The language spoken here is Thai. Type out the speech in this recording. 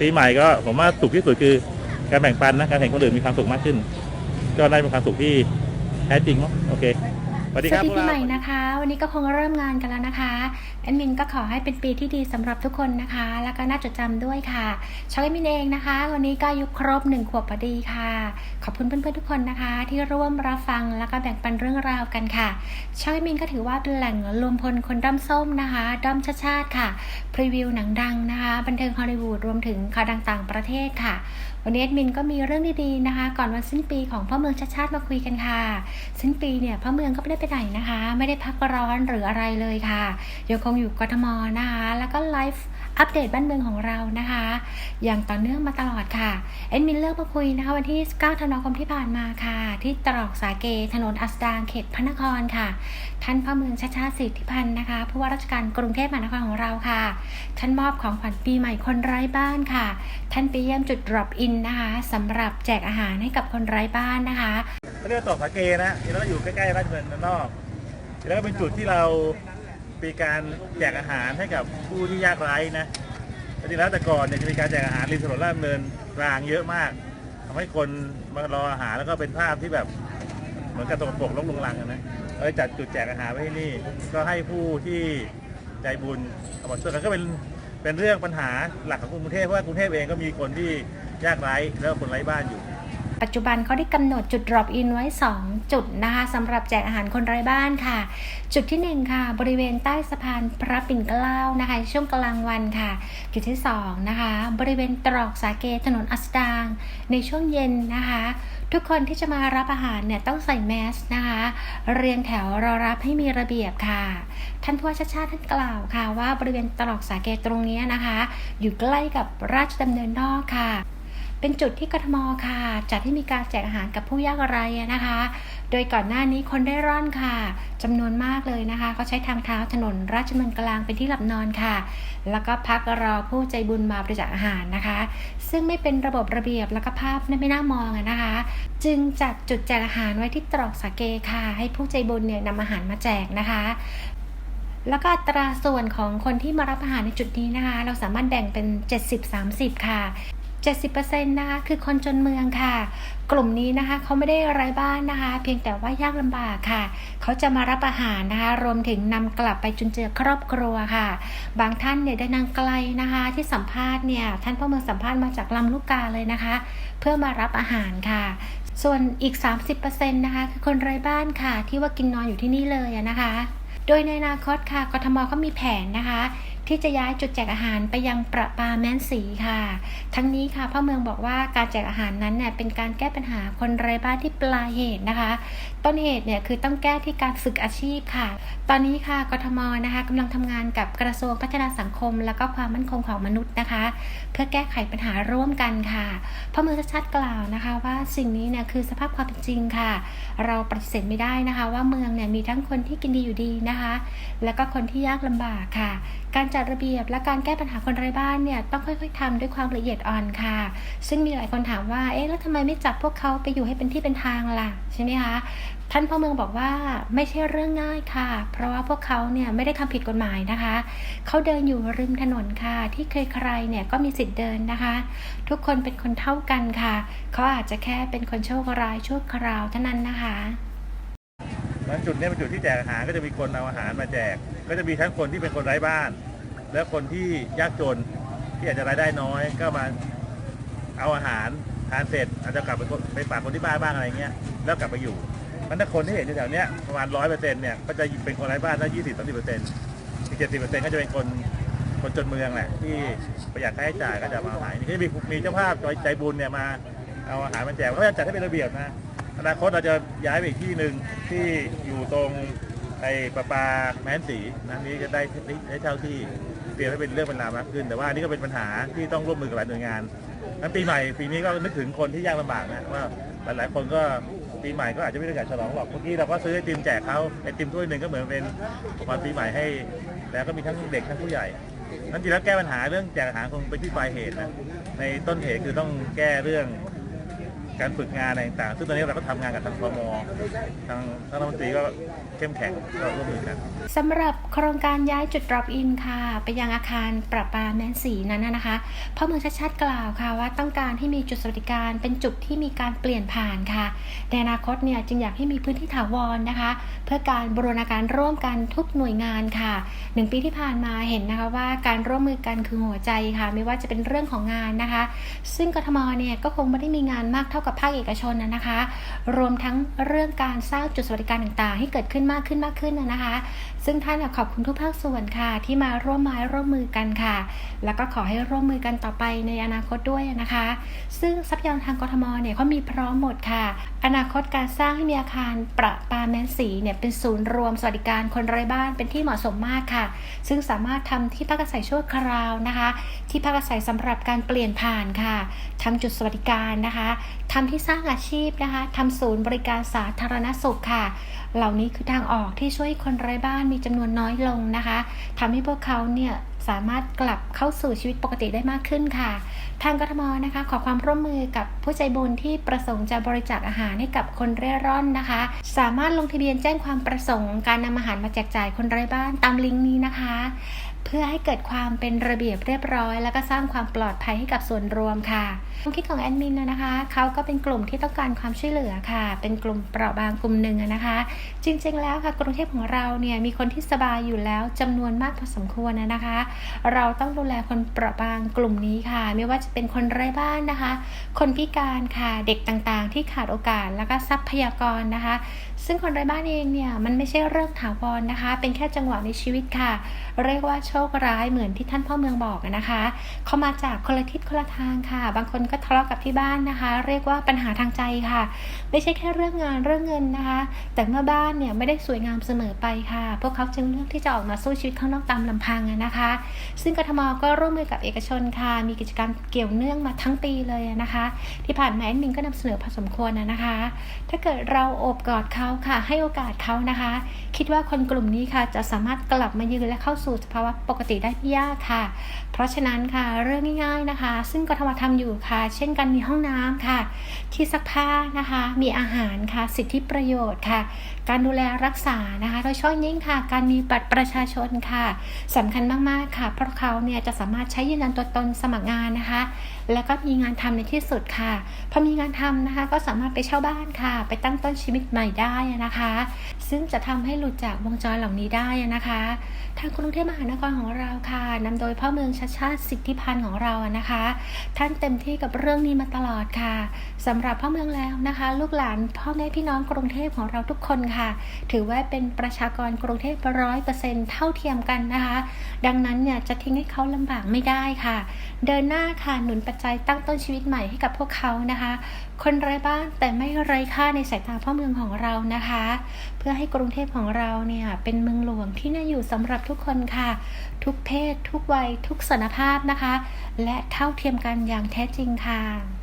ปีใหม่ก็ผมว่าสุขที่สุดคือการแบ่งปันนะการเห็นคนอื่นมีความสุขมากขึ้น ก็ได้เป็นความสุขที่แท้จริงเนาะโอเค สวัสดีสควัรับสดีพวกปีเราใหม่นะคะ วันนี้ก็คงเริ่มงานกันแล้วนะคะแอดมินก็ขอให้เป็นปีที่ดีสำหรับทุกคนนะคะ แล้วก็น่าจดจำด้วยค่ะช่องแอดมินเองนะคะ วันนี้ก็อายุครบหนึ่งขวบพอดีค่ะ ขอบคุณเพื่อนๆทุกคนนะคะ ที่ร่วมรับฟังแล้วก็แบ่งปันเรื่องราวกันค่ะช่องแอดมินก็ถือว่าเป็นแหล่งรวมพลคนด้อมส้มนะคะด้อมชาติชาติค่ะพรีวิวหนังดังนะคะ บันเทิงฮอลลีวูดรวมถึงข่าวดังต่างประเทศค่ะวันนี้แอดมินก็มีเรื่องดีๆนะคะ ก่อนวันสิ้นปีของพ่อเมืองชาติชาติมาคุยกันค่ะ สิ้นปีเนี่ยพ่อเมืองก็ไม่ได้ไปไหนนะคะ ไม่ได้พักร้อนหรืออะไรเลยค่ะยังคงอยู่กทมนะคะ แล้วก็ไลฟ์ อัปเดตบ้านเมืองของเรานะคะ อย่างต่อเนื่องมาตลอดค่ะเอ็ดมินเลือกมาคุยนะคะ วันที่ 9 ธันวาคมที่ผ่านมาค่ะ ที่ตรอกสาเก ถนนอัสดางเขตพระนครค่ะ ท่านพ่อเมืองชาติชาติสิทธิพันธ์นะคะผู้ว่าราชการกรุงเทพมหานครของเราค่ะท่านมอบของขวัญปีใหม่คนไร้บ้านค่ะ ท่านไปเยี่ยมจุด drop in นะคะสำหรับแจกอาหารให้กับคนไร้บ้านนะคะเขาเรียกว่าตอกสาเกนะที่เราอยู่ใกล้ๆราชดำเนินนนอกแล้วก็เป็นจุดที่เรา มีการแจกอาหารให้กับผู้ที่ยากไร้นะจริงๆแล้วแต่ก่อนเนี่ยจะมีการแจกอาหารริมถนนราดำเนินรางเยอะมากทำให้คนมารออาหารแล้วก็เป็นภาพที่แบบเหมือนกับตกปรกลกลงลังนะเราเลยจัดจุดแจกอาหารไว้ที่นี่ ก็ให้ผู้ที่ใจบุญเอามาช่วยกันก็เป็นเป็นเรื่องปัญหาหลักของกรุงเทพเพราะว่ากรุงเทพเองก็มีคนที่ยากไร้แล้วคนไร้บ้านอยู่ ปัจจุบันเขาได้กำหนดจุด drop in ไว้ 2 จุดนะคะสำหรับแจกอาหารคนไร้บ้านค่ะ จุดที่ 1 ค่ะ บริเวณใต้สะพานพระปิ่นเกล้านะคะ ช่วงกลางวันค่ะ จุดที่ 2 นะคะ บริเวณตรอกสาเกถนนอัสดาง ในช่วงเย็นนะคะ ทุกคนที่จะมารับอาหารเนี่ยต้องใส่แมสนะคะ เรียงแถวรอรับให้มีระเบียบค่ะท่านผู้ว่าชาติชาติท่านกล่าวค่ะ ว่าบริเวณตรอกสาเกตรงนี้นะคะ อยู่ใกล้กับราชดำเนินนอกค่ะ เป็นจุดที่กทมค่ะ จัดให้มีการแจกอาหารกับผู้ยากไร้นะคะ โดยก่อนหน้านี้คนได้ร่อนค่ะจำนวนมากเลยนะคะเขาใช้ทางเท้าถนนราชดำเนินกลางเป็นที่หลับนอนค่ะ แล้วก็พักรอผู้ใจบุญมาบริจาคอาหารนะคะ ซึ่งไม่เป็นระบบระเบียบแล้วก็ภาพไม่น่ามองนะคะ จึงจัดจุดแจกอาหารไว้ที่ตรอกสาเกค่ะ ให้ผู้ใจบุญเนี่ยนำอาหารมาแจกนะคะแล้วก็อัตราส่วนของคนที่มารับอาหารในจุดนี้นะคะ เราสามารถแบ่งเป็น 70-30 ค่ะ 70%นะคะคือคนจนเมืองค่ะ กลุ่มนี้นะคะเขาไม่ได้ไร้บ้านนะคะ เพียงแต่ว่ายากลำบากค่ะ เขาจะมารับอาหารนะคะ รวมถึงนำกลับไปจุนเจือครอบครัวค่ะ บางท่านเนี่ยได้นางไกลนะคะ ที่สัมภาษณ์เนี่ยท่านพ่อเมืองสัมภาษณ์มาจากลำลูกกาเลยนะคะ เพื่อมารับอาหารค่ะ ส่วนอีก 30%นะคะคือคนไร้บ้านค่ะ ที่ว่ากินนอนอยู่ที่นี่เลยนะคะ โดยในอนาคตค่ะกทมก็มีแผนนะคะ ที่จะย้ายจุดแจกอาหารไปยังประปาแม่นสีค่ะ ทั้งนี้ค่ะพ่อเมืองบอกว่าการแจกอาหารนั้นเนี่ยเป็นการแก้ปัญหาคนไร้บ้านที่ปลายเหตุนะคะ ต้นเหตุเนี่ยคือต้องแก้ที่การฝึกอาชีพค่ะ ตอนนี้ค่ะกทมนะคะกำลังทำงานกับกระทรวงพัฒนาสังคม และก็ความมั่นคงของมนุษย์นะคะ เพื่อแก้ไขปัญหาร่วมกันค่ะพ่อเมืองชัดๆกล่าวนะคะว่าสิ่งนี้เนี่ยคือสภาพความเป็นจริงค่ะ เราปฏิเสธไม่ได้นะคะ ว่าเมืองเนี่ยมีทั้งคนที่กินดีอยู่ดีนะคะ แล้วก็คนที่ยากลำบากค่ะ การจัดระเบียบและการแก้ปัญหาคนไร้บ้านเนี่ยต้องค่อยๆทำด้วยความละเอียดอ่อนค่ะ ซึ่งมีหลายคนถามว่าเอ๊ะแล้วทำไมไม่จับพวกเขาไปอยู่ให้เป็นที่เป็นทางล่ะใช่ไหมคะท่านพ่อเมืองบอกว่าไม่ใช่เรื่องง่ายค่ะ เพราะว่าพวกเขาเนี่ยไม่ได้ทำผิดกฎหมายนะคะ เขาเดินอยู่ริมถนนค่ะ ที่เคยใครเนี่ยก็มีสิทธิ์เดินนะคะ ทุกคนเป็นคนเท่ากันค่ะ เขาอาจจะแค่เป็นคนโชคร้ายชั่วคราวเท่านั้นนะคะจุดนี้เป็นจุดที่แจกอาหารก็จะมีคนเอาอาหารมาแจก ก็จะมีทั้งคนที่เป็นคนไร้บ้าน และคนที่ยากจนที่อาจจะรายได้น้อยก็มาเอาอาหารทานเสร็จอาจจะกลับไปไปฝากคนที่บ้านบ้างอะไรเงี้ยแล้วกลับไปอยู่มันถ้าคนที่เห็นอยู่แถวเนี้ยประมาณร้อยเปอร์เซ็นต์เนี่ยก็จะเป็นคนไร้บ้านถ้ยี่สิบสามสิบเปอร์เซ็นต์อีกเจ็ดสิบเปอร์เซ็นต์ก็จะเป็นคนคนจนเมืองแหละที่ประหยัดค่าใช้จ่ายก็จะมาเอาอาหารนี่ก็มีมีเจ้าภาพใจบุญเนี่ยมาเอาอาหารมาแจกเขาจะจัดให้เป็นระเบียบนะอนาคตเราจะย้ายไปอีกที่หนึ่งที่อยู่ตรงไอ้ประปาแม้นสีนะนี้จะได้ได้เช่าที่ เตรียมให้เป็นเรื่องเป็นราวมากขึ้น แต่ว่าอันนี่ก็เป็นปัญหาที่ต้องร่วมมือกับหลายหน่วยงานนั้นปีใหม่ปีนี้ก็นึกถึงคนที่ยากลำบากนะว่าหลายๆคนก็ปีใหม่ก็อาจจะไม่ได้อยากฉลองหรอกเมื่อกี้เราก็ซื้อไอติมแจกเขาไอติมถ้วยหนึ่งก็เหมือนเป็นวัญปีใหม่ให้ แล้วก็มีทั้งเด็กทั้งผู้ใหญ่นั้นจริงแล้วแก้ปัญหาเรื่องแจกอาหารคงเป็นที่ปลายเหตุนะในต้นเหตุคือต้องแก้เรื่อง การฝึกงานอะไรต่างๆ ซึ่งตอนนี้เราก็ทำงานกับทางพมทางท่านรัฐมนตรีก็เข้มแข็งก็ร่วมมือกัน สำหรับโครงการย้ายจุด drop in ค่ะ ไปยังอาคารประปาแมนสีนั้นนะนะคะพ่อเมืองชัดชาติกล่าวค่ะว่าต้องการให้มีจุดสวัสดิการเป็นจุดที่มีการเปลี่ยนผ่านค่ะ ในอนาคตเนี่ยจึงอยากให้มีพื้นที่ถาวรนะคะ เพื่อการบูรณาการร่วมกันทุกหน่วยงานค่ะหนึ่งปีที่ผ่านมาเห็นนะคะว่าการร่วมมือกันคือหัวใจค่ะ ไม่ว่าจะเป็นเรื่องของงานนะคะ ซึ่งกทมเนี่ยก็คงไม่ได้มีงานมากเท่ากับภาคเอกชนนะนะคะ รวมทั้งเรื่องการสร้างจุดสวัสดิการต่างๆ ให้เกิดขึ้นมากขึ้นมากขึ้นนะคะ ซึ่งท่านขอบคุณทุกภาคส่วนค่ะ ที่มาร่วมไม้ร่วมมือกันค่ะ แล้วก็ขอให้ร่วมมือกันต่อไปในอนาคตด้วยนะคะ ซึ่งทรัพยากรทางกทมเนี่ยเขามีพร้อมหมดค่ะ อนาคตการสร้างให้มีอาคารประปาแมนสีเนี่ยเป็นศูนย์รวมสวัสดิการคนไร้บ้านเป็นที่เหมาะสมมากค่ะ ซึ่งสามารถทำที่พักอาศัยชั่วคราวนะคะ ที่พักอาศัยสำหรับการเปลี่ยนผ่านค่ะทำจุดสวัสดิการนะคะททำที่สร้างอาชีพนะคะทำศูนย์บริการสาธารณสุขค่ะ เหล่านี้คือทางออกที่ช่วยคนไร้บ้านมีจำนวนน้อยลงนะคะทำให้พวกเขาเนี่ยสามารถกลับเข้าสู่ชีวิตปกติได้มากขึ้นค่ะ ทางกทมนะคะ ขอความร่วมมือกับผู้ใจบุญที่ประสงค์จะบริจาคอาหารให้กับคนเร่ร่อนนะคะ สามารถลงทะเบียนแจ้งความประสงค์การนำอาหารมาแจกจ่ายคนไร้บ้านตามลิงก์นี้นะคะ เพื่อให้เกิดความเป็นระเบียบเรียบร้อย แล้วก็สร้างความปลอดภัยให้กับส่วนรวมค่ะความคิดของแอดมินนะคะเขาก็เป็นกลุ่มที่ต้องการความช่วยเหลือค่ะ เป็นกลุ่มเปราะบางกลุ่มหนึ่งนะคะ จริงๆแล้วค่ะกรุงเทพของเราเนี่ยมีคนที่สบายอยู่แล้วจำนวนมากพอสมควรนะนะคะ เราต้องดูแลคนเปราะบางกลุ่มนี้ค่ะ ไม่ว่าจะเป็นคนไร้บ้านนะคะ คนพิการค่ะเด็กต่างๆ ที่ขาดโอกาสแล้วก็ทรัพยากรนะคะ ซึ่งคนไร้บ้านเองเนี่ยมันไม่ใช่เรื่องถาวรนะคะ เป็นแค่จังหวะในชีวิตค่ะ เรียกว่าโชคร้ายเหมือนที่ท่านพ่อเมืองบอกนะคะ เขามาจากคนละทิศคนละทางค่ะ บางคนก็ทะเลาะกับที่บ้านนะคะ เรียกว่าปัญหาทางใจค่ะ ไม่ใช่แค่เรื่องงานเรื่องเงินนะคะ แต่เมื่อบ้านเนี่ยไม่ได้สวยงามเสมอไปค่ะ พวกเขาจึงเลือกที่จะออกมาสู้ชีวิตข้างนอกตามลำพังนะคะ ซึ่งกทมก็ร่วมมือกับเอกชนค่ะ มีกิจกรรมเกี่ยวเนื่องมาทั้งปีเลยนะคะ ที่ผ่านมาแอดมินก็นำเสนอพอสมควรนะนะคะ ถ้าเกิดเราโอบกอดเขาค่ะ ให้โอกาสเขานะคะ คิดว่าคนกลุ่มนี้ค่ะจะสามารถกลับมายืนและเข้าสู่สภาวะปกติได้ไม่ยากค่ะ เพราะฉะนั้นค่ะเรื่องง่ายๆนะคะ ซึ่งกทมทำอยู่ค่ะ เช่นกันมีห้องน้ำค่ะ ที่ซักผ้านะคะ มีอาหารค่ะ สิทธิประโยชน์ค่ะ การดูแลรักษานะคะโดยเฉพาะยิ่งค่ะ การมีบัตรประชาชนค่ะสำคัญมากๆค่ะ เพราะเขาเนี่ยจะสามารถใช้ยืนยันตัวตนสมัครงานนะคะ แล้วก็มีงานทำในที่สุดค่ะพอมีงานทำนะคะ ก็สามารถไปเช่าบ้านค่ะ ไปตั้งต้นชีวิตใหม่ได้นะคะ ซึ่งจะทำให้หลุดจากวงจรเหล่านี้ได้นะคะ ทางกรุงเทพมหานครของเราค่ะนำโดยพ่อเมืองชัดชาติสิทธิพันธ์ของเราอะนะคะ ท่านเต็มที่กับเรื่องนี้มาตลอดค่ะสำหรับพ่อเมืองแล้วนะคะ ลูกหลานพ่อแม่พี่น้องกรุงเทพของเราทุกคนค่ะ ถือว่าเป็นประชากรกรุงเทพร้อยเปอร์เซ็นต์เท่าเทียมกันนะคะ ดังนั้นเนี่ยจะทิ้งให้เขาลำบากไม่ได้ค่ะ เดินหน้าค่ะหนุนปัจจตั้งต้นชีวิตใหม่ให้กับพวกเขานะคะ คนไร้บ้านแต่ไม่ไร้ค่าในสายตาพ่อเมืองของเรานะคะ เพื่อให้กรุงเทพของเราเนี่ยเป็นเมืองหลวงที่น่าอยู่สำหรับทุกคนค่ะ ทุกเพศ ทุกวัย ทุกสนภาพนะคะ และเท่าเทียมกันอย่างแท้จริงค่ะ